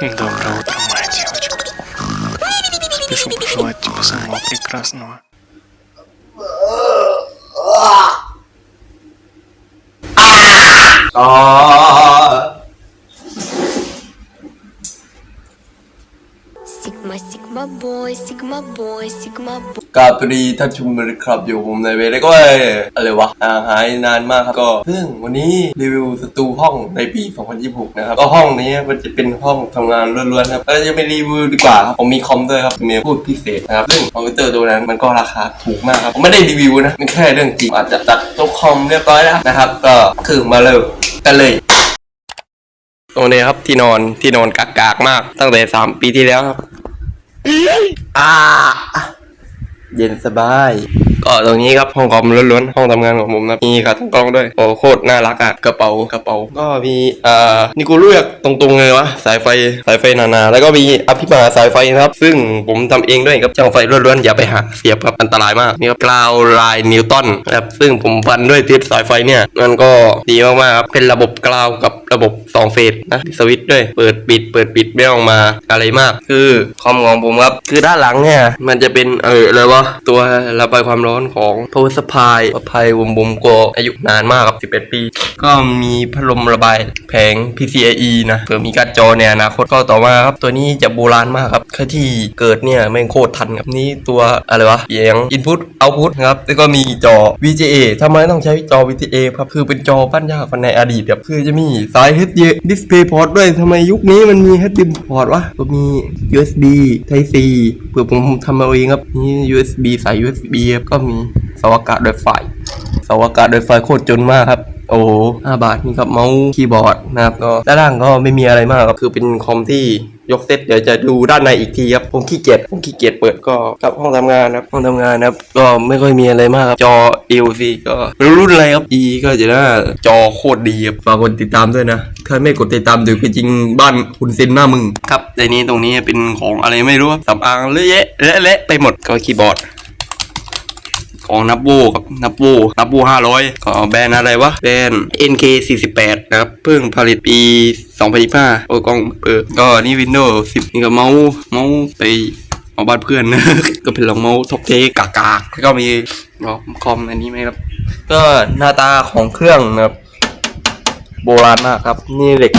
Доброе утро, моя девочка. Спешу пожелать тебе самого прекрасного. อ๋ Sigma boy, Sigma boy. กาบสวัสดีท่านชมเลยครับอยู่ผมในเวแล้ก็อะไรวะห่างหายนานมากครับก็เพิ่งวันนี้รีวิวสตูห้องในปี 2026 นะครับก็ห้องนี้มันจะเป็นห้องทำงานล้วนๆครับก็จะไปรีวิวดีกว่าครับผมมีคอมด้วยครับมีพูดพิเศษนะครับซึ่งคอมพิวเตอร์ตัวนั้นมันก็ราคาถูกมากครับผมไม่ได้รีวิวนะมันแค่เรื่องจริงอาจจะตัดตัวคอมเรียบร้อยแล้วนะครับก็คือมาเริ่มกันเลยตรงนี้ครับที่นอนที่นอนกากๆมากตั้งแต่สามปีที่แล้วครับ อ่า เย็นสบาย ก็ตรงนี้ครับห้องคอมล้วนๆห้องทำงานของผมนะมีขาตั้งกล้องด้วยโอ้โคตรน่ารักอะกระเป๋ากระเป๋าก็มีอ่านี่กูเลือกตรงๆเลยวะสายไฟสายไฟนานๆแล้วก็มีอภิมหาสายไฟนะครับ ซึ่งผมทำเองด้วยครับช่างไฟล้วนๆอย่าไปหาเสียบครับอันตรายมากนี่ครับกราวลายนิวตันครับซึ่งผมพันด้วยทิศสายไฟเนี่ยมันก็ดีมากๆครับเป็นระบบกราวกับระบบสองเฟสนะสวิตช์ด้วยเปิดปิด เปิดปิดไม่ออกมาอะไรมาก คือคอมของผมครับคือด้านหลังเนี่ยมันจะเป็นเอออะไรวะตัวระบายความร้อนของ power supply ปลอดภัยวมบุมก็อายุนานมากครับ 11 ปี ก็มีพัดลมระบายแผง PCIe นะเผื่อมีการ์ดจอในอนาคตก็ต่อมาครับ ตัวนี้จะโบราณมากครับค่ที่เกิดเนี่ยแม่งโคตรทันครับนี่ตัวอะไรวะเสียง input output นะครับ แล้วก็มีจอ VGA ทำไมต้องใช้จอ VGA ครับคือเป็นจอปั้นยากกว่าในอดีตครับคือจะมีสาย HDMI display port ด้วยทำไมยุคนี้มันมี HDMI port วะก็มี USB Type C เผื่อผมทำเอาเองครับนี่ USB สาย USB ครับก็มีเสาอากาศด้วยไฟเสาอากาศโดยไฟโคตรจนมากครับ โอ้โหห้าบาทนี่ครับเมาส์คีย์บอร์ดนะครับก็ด้านล่างก็ไม่มีอะไรมากครับคือเป็นคอมที่ยกเซตเดี๋ยวจะดูด้านในอีกทีครับผมขี้เกียจผมขี้เกียจเปิดก็กับห้องทำงานครับห้องทำงานครับก็ไม่ค่อยมีอะไรมากครับจอ LC ก็ไม่รู้รุ่นอะไรครับ E ก็จะน่าจอโคตรดีครับฝากกดติดตามด้วยนะถ้าไม่กดติดตามเดี๋ยวไปจริงบ้านคุณเซนหน้ามึงครับในนี้ตรงนี้เป็นของอะไรไม่รู้ครับสำอางเลอะแยะเละๆไปหมดก็คีย์บอร์ด ของนับโวกับนับโวนับโวห้าร้อยก็แบรนด์อะไรวะ แบรนด์ NK 48นะครับ เพิ่งผลิตปี 2025โอ้กล้องเปิดก็นี่ Windows 10 นี่ก็เมาส์เมาส์ไปเอาบ้านเพื่อนนะ ก็เป็นรองเมาส์ท็อปเทกากากแล้วก็มีอ๋อคอมอันนี้ไหมครับ ก็หน้าตาของเครื่องนะครับ โบราณมากครับ นี่เหล็ก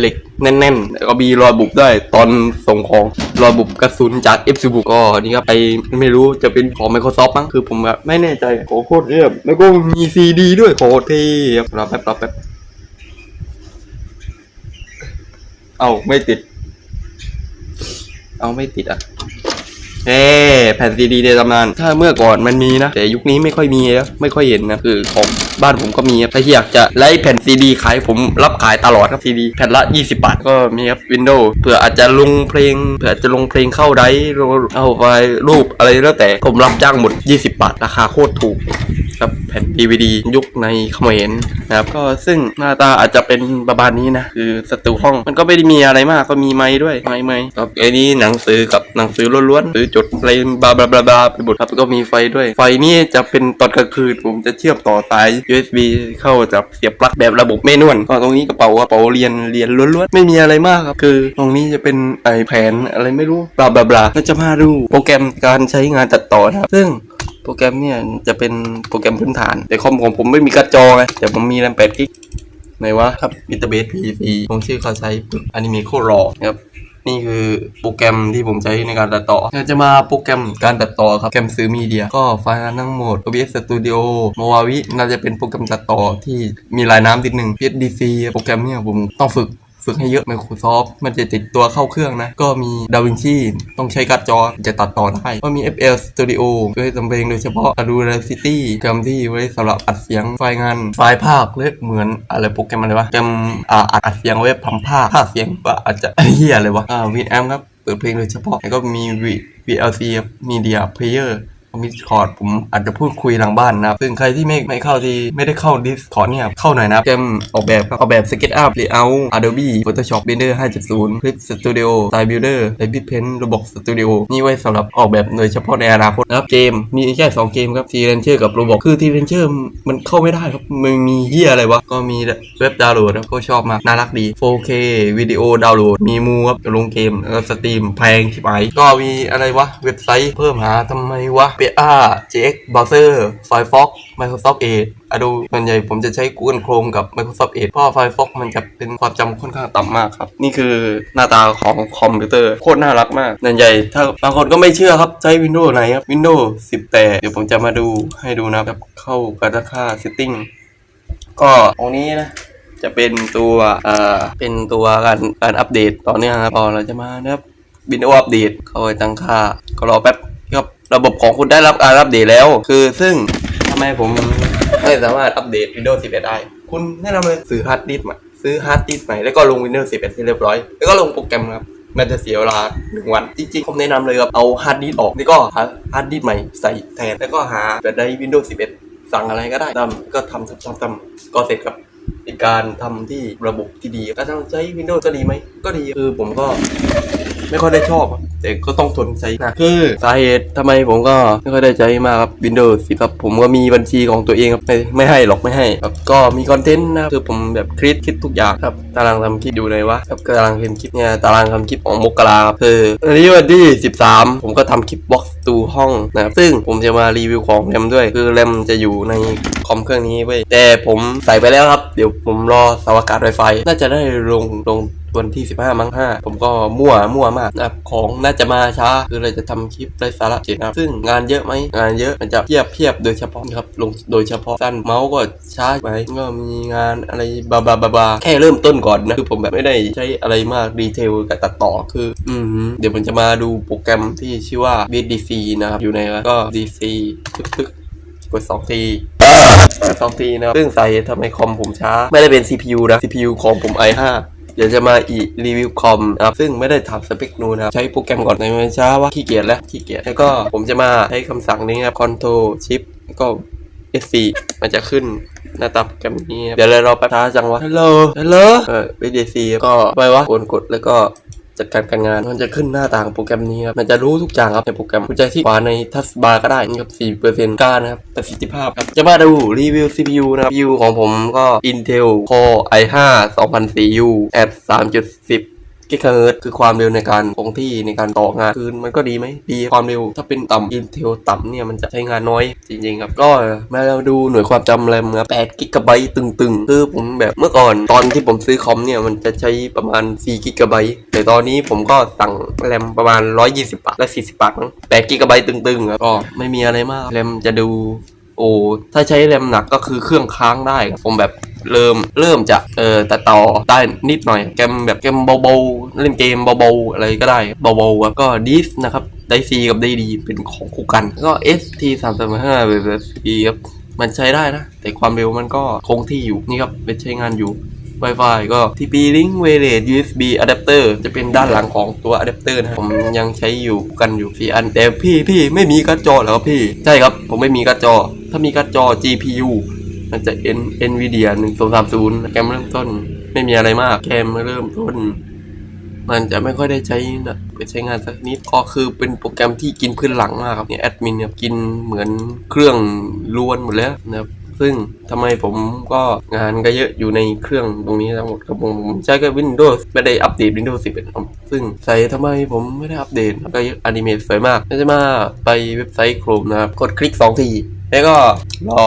เหล็กแน่นๆแล้วก็มีรอยบุบได้ตอนส่งของรอยบุบกระสุนจาก f อ b ก็นี่ครับไปไม่รู้จะเป็นของ Microsoft มั้งคือผมแบบไม่แน่ใจขอโคตรเรียบแล้วก็มี CD ด้วยโคตรเท่ครับรอแป๊บรอแป๊บเอาไม่ติด เอาไม่ติดอะเอแผ่นซีดีในตำนานถ้าเมื่อก่อนมันมีนะ แต่ยุคนี้ไม่ค่อยมีแล้วไม่ค่อยเห็นนะ คือของ บ้านผมก็มีครับถ้าอยากจะไล่แผ่นซีดีขายผมรับขายตลอดครับซีดีแผ่นละ 20 บาทก็มีครับวินโดว์เผื่ออาจจะลงเพลงเผื่ออาจจะลงเพลงเข้าได้เอาไฟล์รูปอะไรแล้วแต่ผมรับจ้างหมด 20 บาท ราคาโคตรถูกครับแผ่น DVD ยุคในเขมรนะครับก็ซึ่งหน้าตาอาจจะเป็นประมาณนี้นะคือสตูห้องมันก็ไม่ได้มีอะไรมากก็มีไม้ด้วยไม้ไม้ครับไอ้นี่หนังสือกับหนังสือล้วนๆหรือจดอะไรบลาบลาบลาไปหมดครับก็มีไฟด้วย ไฟนี่จะเป็นตอนกลางคืนผมจะเชื่อมต่อสาย USB เข้าจากเสียบปลั๊กแบบระบบไม่นวลก็ตรงนี้กระเป๋ากระเป๋าเรียนเรียนล้วนๆ ไม่มีอะไรมากครับ คือตรงนี้จะเป็นไอแผนอะไรไม่รู้บลาบลาบลาก็จะมาดูโปรแกรมการใช้งานตัดต่อครับ ซึ่งโปรแกรมเนี่ยจะเป็นโปรแกรมพื้นฐาน แต่คอมของผมไม่มีการ์ดจอไงแต่ผมมีแรม8กิกไหนวะครับอินเตอร์เบส PC ผมชื่อเขาใช้ปึ๊บอันนี้มีโครอครับ นี่คือโปรแกรมที่ผมใช้ในการตัดต่อเราจะมาโปรแกรมการตัดต่อครับ แกรมซื้อมีเดีย ก็ไฟล์ทั้งหมด OBS Studio m o v a v i น่าจะเป็นโปรแกรมตัดต่อที่มีลายน้ำนิดหนึ่ง PSDC โปรแกรมเนี่ยผมต้องฝึก ฝึกให้เยอะ Microsoft มันจะติดตัวเข้าเครื่องนะ ก็มี DaVinci ต้องใช้การ์ดจอจะตัดต่อได้ก็มี FL Studio เพื่อทำเพลงโดยเฉพาะ Audacity โปรแกรมที่ไว้สำหรับอัดเสียงไฟล์งานไฟล์ภาคเรียเหมือนอะไรโปรแกรมอะไรวะโปรแกรมอัดอัดเสียงไว้ทำภาคภาคเสียงว่าอาจจะเฮียอะไรวะอ่า Winamp ครับเปิดเพลงโดยเฉพาะแล้วก็มี V- VLC ครั มมี Discord ผมอาจจะพูดคุยหลังบ้านนะครับ ซึ่งใครที่ไม่ไม่เข้าที่ไม่ได้เข้า Discord เนี่ย เข้าหน่อยนะครับเกมออกแบบครับออกแบบ SketchUp Layout Adobe Photoshop Blender 5.0 Clip Studio Style Builder Light Paint Roblox Studio นี่ไว้สำหรับออกแบบโดยเฉพาะในอนาคตนะครับ เกม มีแค่2เกมครับ t r a n c h e r กับ Roblox คือ t r a n c h e r มันเข้าไม่ได้ครับมันมีเหี้ยอะไรวะ ก็มีเว็บดาวน์โหลดครับก็ชอบมากน่ารักดี 4K วิดีโอดาวน์โหลดมีมูครับลงเกมแล้วสตรีมแพงชิบหายก็มีอะไรวะเว็บไซต์เพิ่มหาทำไมวะ PA JX Browser Firefox Microsoft Edge Adobe ส่วนใหญ่ผมจะใช้ Google Chrome กับ Microsoft Edge เพราะ Firefox มันจะเป็นความจำค่อนข้างต่ำมากครับ นี่คือหน้าตาของคอมพิวเตอร์โคตรน่ารักมากส่วนใหญ่ถ้าบางคนก็ไม่เชื่อครับ ใช้ Windows ไหนครับ Windows 10 แต่เดี๋ยวผมจะมาดูให้ดูนะครับเข้ากับค่า setting ก็ตรงนี้นะจะเป็นตัวเอ่อเป็นตัวการการอัปเดตต่อเนื่องครับพอเราจะมานะครับบินโออัปเดตเข้าไปตั้งค่าก็รอแป๊บ ระบบของคุณได้รับการอัปเดตแล้ว คือซึ่งทำไมผมไม่สามารถอัปเดต Windows 11 ได้ คุณแนะนำเลยซื้อฮาร์ดดิสก์ใหม่ซื้อฮาร์ดดิสก์ใหม่แล้วก็ลง Windows 11ให้เรียบร้อย แล้วก็ลงโปรแกรมครับมันจะเสียเวลาหนึ่งวัน จริงๆ ผมแนะนำเลยครับ เอาฮาร์ดดิสก์ออก แล้วก็หาฮาร์ดดิสก์ใหม่ใส่แทน แล้วก็หาแบบใน Windows 11 สั่งอะไรก็ได้ทำก็ทำทำทำทำก็เสร็จครับเป็นการทำที่ระบบที่ดีการทำใช้ Windows ก็ดีไหม ก็ดี คือผมก็ ไม่ค่อยได้ชอบอะแต่ก็ต้องทนใช้นะคือสาเหตุทำไมผมก็ไม่ค่อยได้ใช้มากครับ Windows 10ครับผมก็มีบัญชีของตัวเองครับไม่ไม่ให้หรอกไม่ให้ครับก็มีคอนเทนต์นะครับคือผมแบบคลิปคิดทุกอย่างครับตารางทำคลิปอยู่ไหนวะครับกำลังเห็นคลิปเนี่ยตารางทำคลิปของมกราครับคืออันนี้วันที่ 13 ผมก็ทำคลิปบ็อกซ์ตูห้องนะครับซึ่งผมจะมารีวิวของแรมด้วย คือแรมจะอยู่ในคอมเครื่องนี้เว้ยแต่ผมใส่ไปแล้วครับ เดี๋ยวผมรอสาวอากาศไวไฟน่าจะได้ลงลง วันที่ 15 มั้ง5ผมก็มั่วมั่วมากนะครับของน่าจะมาช้าคือเราจะทำคลิปไร้สาระเจ็ดนะครับซึ่งงานเยอะไหมงานเยอะมันจะเพียบเพียบโดยเฉพาะครับลงโดยเฉพาะสั้นเมาส์ก็ช้าไปก็มีงานอะไรบาบาบาบาแค่เริ่มต้นก่อนนะคือผมแบบไม่ได้ใช้อะไรมากดีเทลกับตัดต่อคืออืมเดี๋ยวผมจะมาดูโปรแกรมที่ชื่อว่า VDC นะครับอยู่ในก็ DC ปึ๊กปึ๊กกด2ทีสองทีนะครับซึ่งสาเหตุทำให้คอมผมช้า ไม่ได้เป็น CPU นะ CPU ของผม i5 เดี๋ยวจะมาอีรีวิวคอมนะครับซึ่งไม่ได้ทำสเปคนูนนะครับใช้โปรแกรมก่อนในมันช้าว่าขี้เกียจแล้วขี้เกียจแล้วก็ผมจะมาใช้คำสั่งนี้ครับ Control Shift แล้วก็ S4 มันจะขึ้นหน้าตาโปรแกรมนี้ครับเดี๋ยวเรารอแป๊บช้าจังวะฮัลโหลฮัลโหลเออ VDC ก็ไปวะกดกดแล้วก็ จัดการการงาน มันจะขึ้นหน้าต่างโปรแกรมนี้ครับมันจะรู้ทุกอย่างครับในโปรแกรมคุณจะที่ขวาในทัสบาร์ก็ได้นี่ครับ4%กล้านะครับประสิทธิภาพครับจะมาดูรีวิว CPU นะครับ CPU ของผมก็ Intel Core i5 2004U at 3.10 กิกะเฮิรตซ์คือความเร็วในการคงที่ในการต่องานคือมันก็ดีไหมดีความเร็ว ถ้าเป็นต่ำ Intel ต่ำเนี่ยมันจะใช้งานน้อยจริงๆครับก็มาเราดูหน่วยความจำแรมครับ8กิกะไบต์ตึงๆ คือผมแบบเมื่อก่อนตอนที่ผมซื้อคอมเนี่ยมันจะใช้ประมาณ4กิกะไบต์แต่ตอนนี้ผมก็สั่งแรมประมาณ 120บาทและ40บาทมั้ง8กิกะไบต์ตึงๆครับก็ไม่มีอะไรมากแรมจะดู โอ้ถ้าใช้แรมหนักก็คือเครื่องค้างได้ผมแบบเริ่มเริ่มจะเออตัดต่อได้นิดหน่อยเกมแบบเกมเบาๆเล่นเกมเบาๆอะไรก็ได้เบาๆครับก็ดิสนะครับได้ซีกับได้ดีเป็นของคู่กัน ก็ ST 3 3 5แบบซีครับมันใช้ได้นะ แต่ความเร็วมันก็คงที่อยู่นี่ครับเป็นใช้งานอยู่ Wi-Fi ก็ TP Link Wireless USB Adapter จะเป็นด้านหลังของตัว Adapter นะครับผมยังใช้อยู่กันอยู่สี่อันแต่พี่พี่ไม่มีการ์ดจอเหรอพี่ ใช่ครับ ผมไม่มีการ์ดจอ ถ้ามีการ์ดจอ GPU มันจะ N Nvidia 1230แกมเริ่มต้น ไม่มีอะไรมากแกมเริ่มต้น มันจะไม่ค่อยได้ใช้นะไปใช้งานสักนิดก็คือเป็นโปรแกรมที่กินพื้นหลังมากครับเนี่ยแอดมินเนี่ยกินเหมือนเครื่องล้วนหมดแล้วนะครับ ซึ่งทำไมผมก็งานก็เยอะอยู่ในเครื่องตรงนี้ทั้งหมดครับผมผมใช้แค่ Windows ไม่ได้อัปเดต Windows 11ครับซึ่งใส่ทำไมผมไม่ได้อัปเดตก็อนิเมตสวยมากก็จะมาไปเว็บไซต์ Chrome นะครับ กดคลิก 2 ที แล้วก็รอ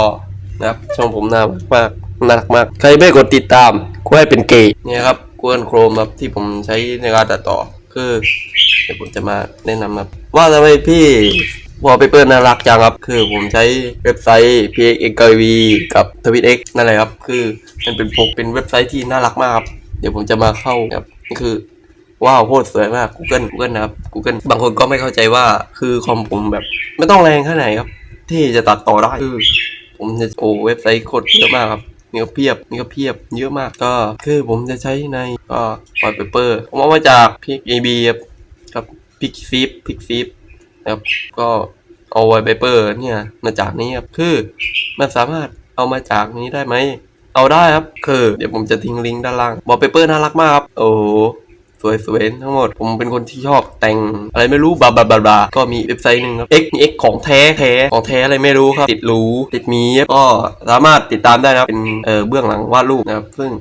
นะครับช่องผมน่ารักมากน่ารักมาก ใครไม่กดติดตามก็ให้เป็นเกย์เนี่ยครับ Google Chrome ครับที่ผมใช้ในการตัดต่อคือเดี๋ยวผมจะมาแนะนำครับว่าทำไมพี่ วอลเปเปอร์น่ารักจังครับ คือผมใช้เว็บไซต์ pxxv กับ t w i t x นั่นแหละครับ คือมันเป็นปกเป็นเว็บไซต์ที่น่ารักมากครับ เดี๋ยวผมจะมาเข้าครับนี่คือว้าวโคตรสวยมาก Google Google นะครับ Google บางคนก็ไม่เข้าใจว่าคือคอมผมแบบ ไม่ต้องแรงแค่ไหนครับ ที่จะตัดต่อได้คือผมจะโอ้เว็บไซต์โคตรเยอะมากครับนี่ก็เพียบนี่ก็เพียบเยอะมากก็คือผมจะใช้ในก็วอลเปเปอร์ผมเอามาจากพิกเอบีครับกับพิกซีฟพิกซีฟ นะครับ ก็เอาไวเปอร์เนี่ยมาจากนี้ครับคือมันสามารถเอามาจากนี้ได้ไหม เอาได้ครับ คือ เดี๋ยวผมจะทิ้งลิงก์ด้านล่างวอลเปเปอร์น่ารักมากครับ โอ้โหสวยทั้งหมด ผมเป็นคนที่ชอบแต่งอะไรไม่รู้บลาบลาบลาบลาก็มีเว็บไซต์หนึ่งครับ X มี X ของแท้แท้ของแท้อะไรไม่รู้ครับ ติดรูติดมีก็สามารถติดตามได้นะครับ เป็นเออเบื้องหลังวาดรูปนะครับ ซึ่ง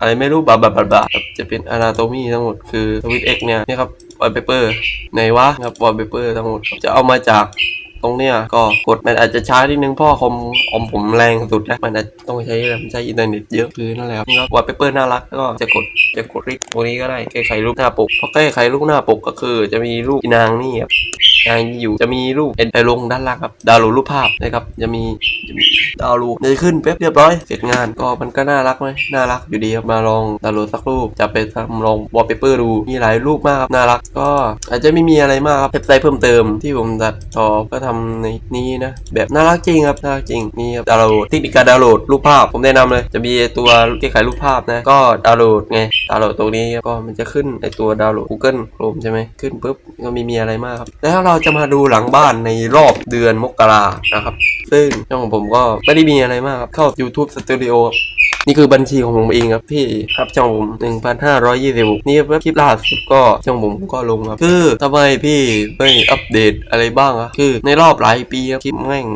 อะไรไม่รู้บาบาบาบาจะเป็น Anatomy ทั้งหมดคือสวิตเอ็กเนี่ยนี่ครับวอลเปเปอร์ไหนวะครับวอลเปเปอร์ทั้งหมดจะเอามาจากตรงเนี้ยก็กดมันอาจจะช้านิดนึงพราะคอมคอมผมแรงสุดนะมันจะต้องใช้อะไรมันใช้อินเทอร์เน็ตเยอะคือนั่นแหละครับนี่ครับวอลเปเปอร์น่ารักก็จะกดจะกดคลิกตรงนี้ก็ได้แก้ไขรูปหน้าปกพอแก้ไขรูปหน้าปกก็คือจะมีรูปนางนี่ครับ อยู่จะมีรูปเอ็นไปลงด้านล่างครับดาวน์โหลดรูปภาพนะครับจะมีจะมีดาวน์โหลดจะขึ้นเป๊บเรียบร้อยเสร็จงานก็มันก็น่ารักไหมน่ารักอยู่ดีครับมาลองดาวน์โหลดสักรูปจะไปทำลองวอลเปเปอร์ดูมีหลายรูปมากครับน่ารักก็อาจจะไม่มีอะไรมากครับเว็บไซต์เพิ่มเติมที่ผมตัดต่อก็ทำในนี้นะแบบน่ารักจริงครับน่ารักจริงนี่ครับดาวน์โหลดเทคนิคการดาวน์โหลดรูปภาพผมแนะนำเลย จะมีตัวแก้ไขรูปภาพนะก็ดาวน์โหลดไงดาวน์โหลดตรงนี้ก็มันจะขึ้นในตัวดาวน์โหลด Google Chrome ใช่ไหมขึ้นปุ๊บก็ม่มีอะไรมากครับแล้วเราจะมาดูหลังบ้านในรอบเดือนมกรานะครับ ซึ่งช่องของผมก็ไม่ได้มีอะไรมากครับ เข้า YouTube Studio นี่คือบัญชีของผมเองครับพี่ครับช่องผม1,526นี่เว็บคลิปล่าสุดก็ช่องผมก็ลงครับ คือทำไมพี่ไม่อัปเดตอะไรบ้างอะคือในรอบหลายปีครับคลิปแม่ง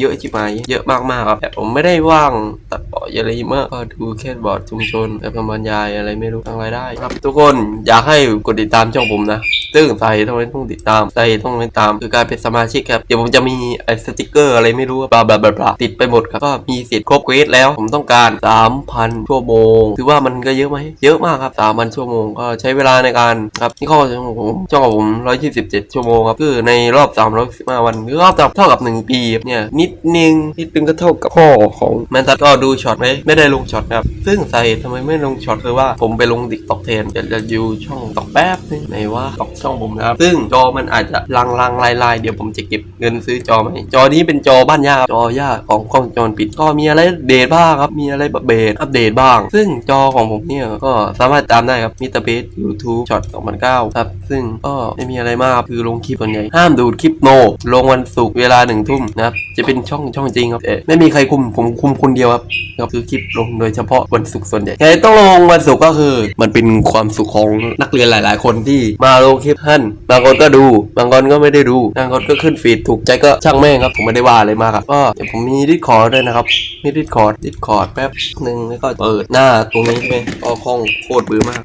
เยอะจิบหายเยอะมากๆครับแต่ผมไม่ได้ว่างตัดต่ออะไรมากก็ดูแค่บอร์ดชุมชนแบบบรรยายอะไรไม่รู้ทางรายได้ ครับทุกคนอยากให้กดติดตามช่องผมนะซึ่งใส่ต้องต้องติดตามใส่ต้องติดตาม คือการเป็นสมาชิกครับ เดี๋ยวผมจะมีไอ้สติกเกอร์อะไรไม่รู้บลาบลาบลาบลาติดไปหมดครับ ก็มีสิทธิ์ครบเควสแล้ว ผมต้องการ 3,000 ชั่วโมง ถือว่ามันก็เยอะไหม เยอะมากครับ 3,000 ชั่วโมง ก็ใช้เวลาในการครับ นี่ข้อช่องผมช่องของผม 127 ชั่วโมงครับ คือในรอบ 315 วัน คือรอบเท่ากับ 1 ปีเนี่ยนิดนึงนิดนึงก็เท่ากับข้อของแมนทัดก็ดูช็อตไหมไม่ได้ลงช็อตครับ ซึ่งสาเหตุทำไมไม่ลงช็อตคือว่าผมไปลงติ๊กตอกแทนเดี๋ยวจะอยู่ช่องตอกแป๊บนึงไหนว่าตอกช่องผมนะครับ ซึ่งจอมันอาจจะลางลางลายลายเดี๋ยวผมจะเก็บเงินซื้อจอใหม่จอนี้เป็นจอบ้านย่าจอย่าของกล้องจรปิดก็มีอะไรเดตบ้างครับมีอะไรแบบเบสอัปเดตบ้าง ซึ่งจอของผมเนี่ยก็สามารถตามได้ครับมิเตอร์เบสยูทูบช็อต2009ครับซึ่งก็ไม่มีอะไรมากคือลงคลิปส่วนใหญ่ห้ามดูดคลิปโนลงวันศุกร์เวลาหนึ่งทุ่มนะครับจะเป็นช่องช่องจริงครับเอ๊ะไม่มีใครคุมผมคุมคนเดียวครับครับคือคลิปลงโดยเฉพาะวันศุกร์ส่วนใหญ่ไงต้องลงวันศุกร์ก็คือ มันเป็นความสุขของนักเรียนหลาย ๆ คนที่มาลงคลิปท่านบางคนก็ดู บางคนก็ไม่ได้ดูบางคนก็ขึ้นฟีดถูกใจก็ช่างแม่งครับผมไม่ได้ว่าอะไรมากครับก็เดี๋ยวผมมีดิสคอร์ดด้วยนะครับมีดิสคอร์ดดิสคอร์ดแป๊บหนึ่งแล้วก็เปิดหน้าตรงนี้ใช่ไหมก็คล่องโคตรเบือมาก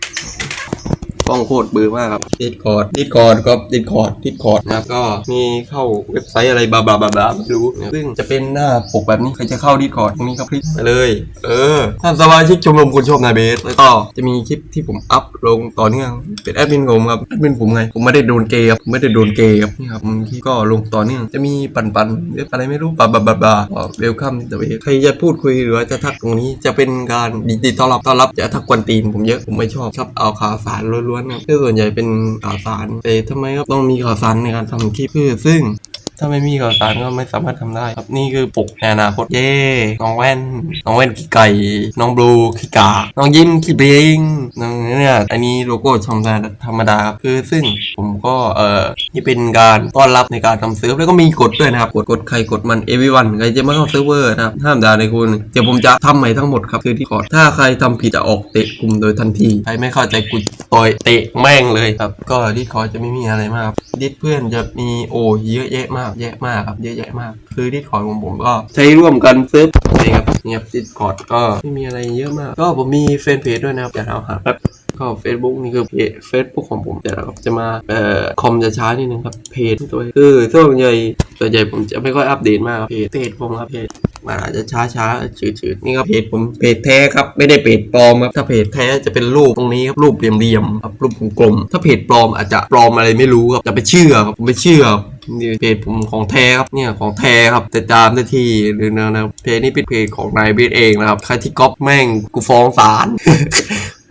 กล้องโคตรเบือมากครับดิสคอร์ดดิสคอร์ดก็ดิสคอร์ดดิสคอร์ดนะครับก็มีเข้าเว็บไซต์อะไรบลาบลาบลาบลาไม่รู้ซึ่งจะเป็นหน้าปกแบบนี้ใครจะเข้าดิสคอร์ดตรงนี้ก็คลิกไปเลย เออท่านสมาชิกชมรมคุณชอบนายเบสแล้วก็จะมีคลิปที่ผมอัพลงต่อเนื่องเป็นแอดมินผมครับแอดมินผมไงผมไม่ได้โดนเกย์ครับผมไม่ได้โดนเกย์ครับนี่ครับคลิปก็ลงต่อเนื่องจะมีปันปันๆเว็บอะไรไม่รู้บลาบลาบลาบลาเวลคัมเดอะเบสใครจะพูดคุยหรือจะทักตรงนี้จะเป็นการดีดีต้อนรับต้อนรับจะทักกวนตีนผมเยอะผมไม่ชอบชอบเอาขาสารล้วนๆครับคือส่วนใหญ่เป็นข่าวสารแต่ทำไมก็ต้องมีข่าวสารในการทำคลิปคือซึ่ง ถ้าไม่มีข่าวสารก็ไม่สามารถทำได้ครับนี่คือปกในอนาคตเย่น้องแว่น น้องแว่นขี้ไก่ น้องบลูขี้กา น้องยิ้มขี้เบงน้องเนี่ยอันนี้โลโก้ธรรมดาธรรมดาครับคือซึ่งผมก็เอ่อนี่เป็นการต้อนรับในการทำเซิร์ฟแล้วก็มีกฎด้วยนะครับกฎกฎใครกฎมัน everyone ใครจะมาเข้าเซิร์ฟเวอร์นะครับห้ามด่าในคุณเดี๋ยวผมจะทำใหม่ทั้งหมดครับคือที่กฎถ้าใครทำผิดจะออกเตะกลุ่มโดยทันทีใครไม่เข้าใจกูต่อยเตะแม่งเลยครับ ก็ที่คอจะไม่มีอะไรมากครับดิสเพื่อนจะมีโอ้เยอะแยะมากแยะมากครับเยอะแยะมาก คือดิสคอร์ของผมก็ใช้ร่วมกันเซิร์ฟนี่ครับเนี่ยดิสคอร์ดก็ไม่มีอะไรเยอะมาก ก็ผมมีแฟนเพจด้วยนะครับอย่าเอาหาครับก็ Facebook นี่คือเพจ Facebook ของผมแต่เราจะมาเอ่อคอมจะช้านิดนึงครับเพจตัวคือส่วนใหญ่ส่วนใหญ่ผมจะไม่ค่อยอัปเดตมากครับเพจเพจผมครับเพจ มันอาจจะช้าช้าๆชืดๆนี่ครับเพจผมเพจแท้ครับไม่ได้เพจปลอมครับถ้าเพจแท้จะเป็นรูปตรงนี้ครับรูปเหลี่ยมๆครับรูปกลมๆถ้าเพจปลอมอาจจะปลอมอะไรไม่รู้ครับจะไปเชื่อครับผมไม่เชื่อนี่เพจผมของแท้ครับเนี่ยของแท้ครับแต่ตามได้ที่หรือนะนะเพจนี้เป็นเพจของนายเบสเองนะครับใครที่ก๊อปแม่งกูฟ้องศาล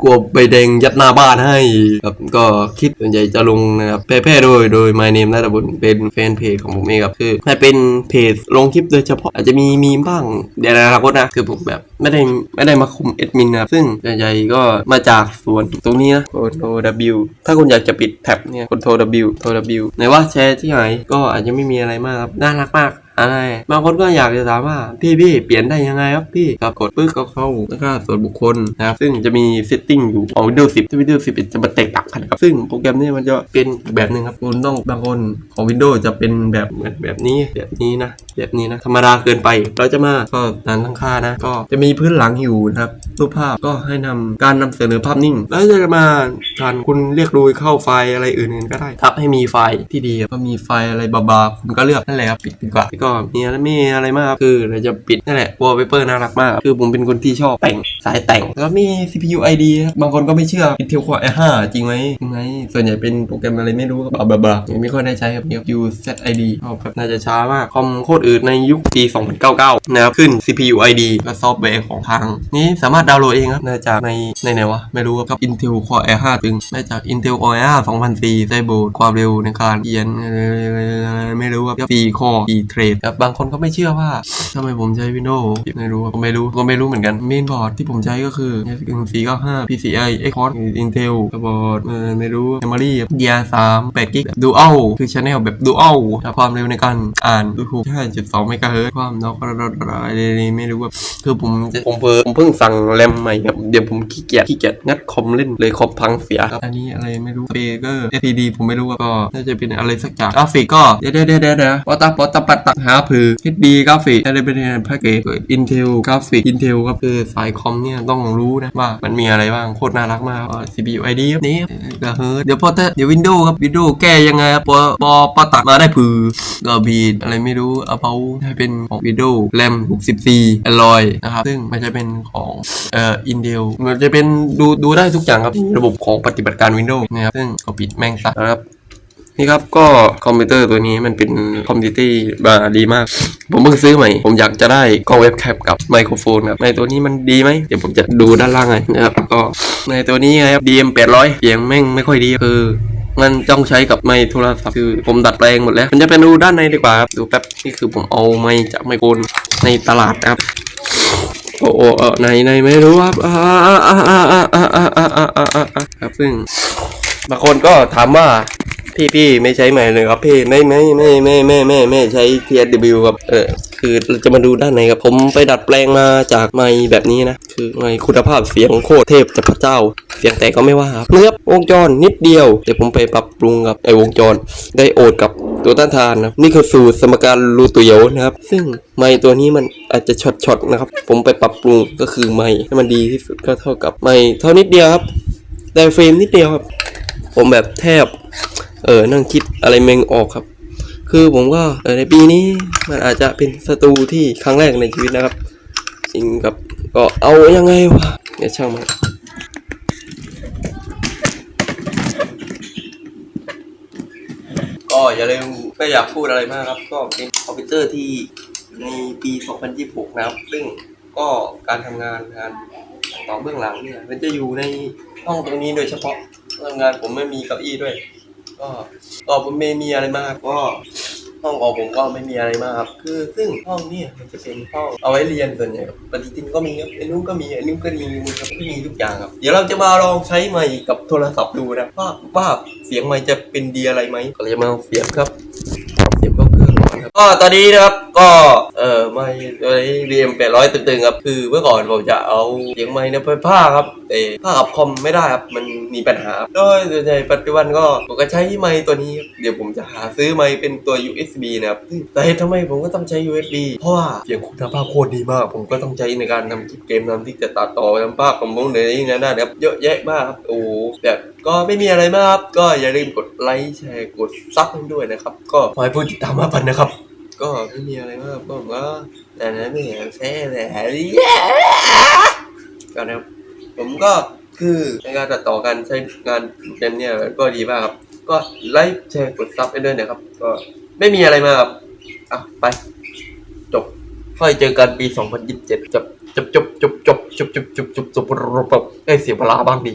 กลัวใบแดงยัดหน้าบ้านให้ครับก็คลิปส่วนใหญ่จะลงนะครับแพร่ๆโดยโดย My Name นาตบุญเป็นแฟนเพจของผมเองครับคือให้เป็นเพจลงคลิปโดยเฉพาะอาจจะมีมีบ้างเดี๋ยวในอนาคตนะคือผมแบบไม่ได้ไม่ได้มาคุมเอดมินนะซึ่งส่วนใหญ่ก็มาจากส่วนตรงนี้นะโทร W ถ้าคุณอยากจะปิดแท็บเนี่ยกดโทร W โทร W ไหนว่าแชร์ที่ไหนก็อาจจะไม่มีอะไรมากครับน่ารักมาก อะไรบางคนก็อยากจะถามว่าพี่พี่เปลี่ยนได้ยังไงครับพี่ครับกดปึ๊กก็เข้าแล้วก็ส่วนบุคคลนะครับซึ่งจะมีเซตติ้งอยู่ของ Windows 10ที่ Windows 10 จะมาแตกต่างกันครับซึ่งโปรแกรมนี้มันจะเป็นแบบหนึ่งครับคุณต้องบางคนของ Windows จะเป็นแบบเหมือนแบบนี้แบบนี้นะแบบนี้นะธรรมดาเกินไป เราจะมาก็การตั้งค่านะ ก็จะมีพื้นหลังอยู่นะครับรูปภาพก็ให้นำการนำเสนอภาพนิ่ง แล้วจะมาการคุณเรียกโดยเข้าไฟล์อะไรอื่นๆก็ได้ทับให้มีไฟล์ที่ดีก็มีไฟล์อะไรบาๆคุณก็เลือกนั่นแหละครับปิดดีกว่าก็มีอะไรไม่มีอะไรมากคือเราจะปิดนั่นแหละ wallpaper น่ารักมาก คือผมเป็นคนที่ชอบแต่งสายแต่ง แล้วมี CPU ID บางคนก็ไม่เชื่อ Intel Core i5 จริงไหมจริงไหมส่วนใหญ่เป็นโปรแกรมอะไรไม่รู้บลาบลาบลาไม่ค่อยได้ใช้ครับนี่ครับ UZID ก็แบบน่าจะช้ามากคอมโคตรอืดในยุคปี 2099 นะครับ ขึ้น CPU ID ก็ซอฟต์แวร์ของทาง นี้สามารถดาวน์โหลดเองครับมาจากในในไหนวะ ไม่รู้ครับ Intel Core i5 ถึงมาจาก Intel Core i5 2004ไซโบร์ดความเร็วในการเขียน ไม่รู้ครับ4 Core 4 Thread ครับบางคนก็ไม่เชื่อว่าทำไมผมใช้ Windows ไม่รู้ครับก็ไม่รู้ก็ไม่รู้เหมือนกันเมนบอร์ดที่ผมใช้ก็คือ495 PCI Xcode Intel บอร์ดไม่รู้ Memory DDR3 8 g b Dual คือ Channel แบบ Dual ครับความเร็วในการอ่านดูถูก5.2เมกะเฮิรตซ์ความน็อกอะไรไม่รู้ว่าคือผมจะผมเพิ่งผมเพิ่งสั่งแรมใหม่ครับเดี๋ยวผมขี้เกียจขี้เกียจงัดคอมเล่นเลยคอมพังเสียครับอันนี้อะไรไม่รู้สเปเกอร์ SPD ผมไม่รู้ว่าก็น่าจะเป็นอะไรสักอย่างกราฟิกก็เดี๋ยวเดี๋ยวเดี๋ยวเดี๋ยวปอตาปอตาปัตตะหาผือ HD กราฟิกอะไรเป็นแพ็กเกจ Intel กราฟิก Intel ก็คือสายคอมเนี่ยต้องรู้นะว่ามันมีอะไรบ้างโคตรน่ารักมากก็ CPU ID ครับนี่ก็เฮิร์เดี๋ยวพอเตเดี๋ยว Windows ครับ Windows แก้ยังไงปอปอปตัดมาได้ผือก็บีดอะไรไม่รู้เอาเปาให้เป็นของ Windows RAM 64 Alloy นะครับซึ่งมันจะเป็นของเอ่อ Intel มันจะเป็นดูดูได้ทุกอย่างครับระบบของปฏิบัติการ Windows นะครับซึ่งก็ปิดแม่งซะนะครับ นี่ครับก็คอมพิวเตอร์ตัวนี้มันเป็นคอมพิวเตอร์บาดีมาก ผมเพิ่งซื้อใหม่ ผมอยากจะได้กล้องเว็บแคมกับไมโครโฟนครับในตัวนี้มันดีไหมเดี๋ยวผมจะดูด้านล่างเลยนะครับก็ในตัวนี้ครับ DM 800เสียงแม่งไม่ค่อยดีคือมันต้องใช้กับไมค์โทรศัพท์คือผมดัดแปลงหมดแล้ว มันจะไปดูด้านในดีกว่าครับดูแป๊บนี่คือผมเอาไมค์จากไมโครในตลาดครับโอ้โหเออในในไม่รู้ครับอ่าอ่าอ่าอ่าอ่าอ่าอ่าอ่าอ่าอ่าอ่าครับซึ่งบางคนก็ถามว่า พี่พี่ไม่ใช้ใหม่เลยครับพี่ไม่ไม่ไม่ไม่ไม่ไม่ไม่ใช้ TSW ครับเออคือเราจะมาดูด้านในครับผมไปดัดแปลงมาจากไมค์แบบนี้นะคือไมค์คุณภาพเสียงโคตรเทพจากพระเจ้า เสียงแต่ก็ไม่ว่าครับเนื้อวงจรนิดเดียวเดี๋ยวผมไปปรับปรุงกับไอวงจรได้โอดกับตัวต้านทานนะนี่คือสูตรสมการรูตัวเยวนะครับ ซึ่งไมค์ตัวนี้มันอาจจะช็อตช็อตๆนะครับ ผมไปปรับปรุงก็คือไมค์ให้มันดีที่สุดก็เท่ากับไมค์เท่านิดเดียวครับได้เฟรมนิดเดียวครับ ผมแบบแทบ เออนั่งคิดอะไรเมงออกครับ คือผมก็เออในปีนี้มันอาจจะเป็นสตูที่ครั้งแรกในชีวิตนะครับจริงกับก็เอายังไงวะอย่าช่างมันก็อย่าลืมไม่อยากพูดอะไรมากครับ ก็เป็นคอมพิวเตอร์ที่ในปี 2026 นะครับ ซึ่งก็การทำงานงานต่อเบื้องหลังเนี่ย มันจะอยู่ในห้องตรงนี้โดยเฉพาะทำงานผมไม่มีเก้าอี้ด้วย ก็ก็ผมไม่มีอะไรมากก็ห้องของผมก็ไม่มีอะไรมากครับ คือซึ่งห้องเนี่ยมันจะเป็นห้องเอาไว้เรียนส่วนใหญ่ครับปฏิทินก็มีครับไอ้นู้นก็มีไอ้นู้นก็มีครับก็มีทุกอย่างครับ เดี๋ยวเราจะมาลองใช้ไมค์กับโทรศัพท์ดูนะว่าว่าเสียงไมค์จะเป็นดีอะไรไหมก็เลยมาเสียบครับเสียบก็เครื่องร้อนครับก็ตอนนี้นะครับก็เออไมค์ตัวนี้ BM 800ตึงๆครับคือเมื่อก่อนผมจะเอาเสียงไมค์เนี่ยไปผ้าครับแต่ผ้ากับคอมไม่ได้ครับมันมีปัญหาโดยส่วนใหญ่ปัจจุบันก็ผมก็ใช้ไมค์ตัวนี้เดี๋ยวผมจะหาซื้อไมค์เป็นตัว USB นะครับแต่ทำไมผมก็ต้องใช้ USB เพราะว่าเสียงคุณภาพโคตรดีมาก ผมก็ต้องใช้ในการทำคลิปเกมทำที่จะตัดต่อทำภาพคอมโพสในนี้นะนะครับเยอะแยะมากครับโอ้แบบก็ไม่มีอะไรมากครับ ก็อย่าลืมกดไลค์แชร์กดซับให้ด้วยนะครับ ก็ขอให้ผู้ติดตามมาพันนะครับ ก็ไม่มีอะไรมากก็ผมก็แต่นั้นไม่เห็นแค่แหละก็นะครับผมก็คือในการตัดต่อการใช้งานเกมเนี่ยก็ดีมากครับ ก็ไลค์แชร์กดซับให้ด้วยนะครับ ก็ไม่มีอะไรมากครับอะไป จบค่อยเจอกันปี 2027จบจบจบจบจบจบจบจบจบจบจบเอ้ยเสียเวลาบ้างดิ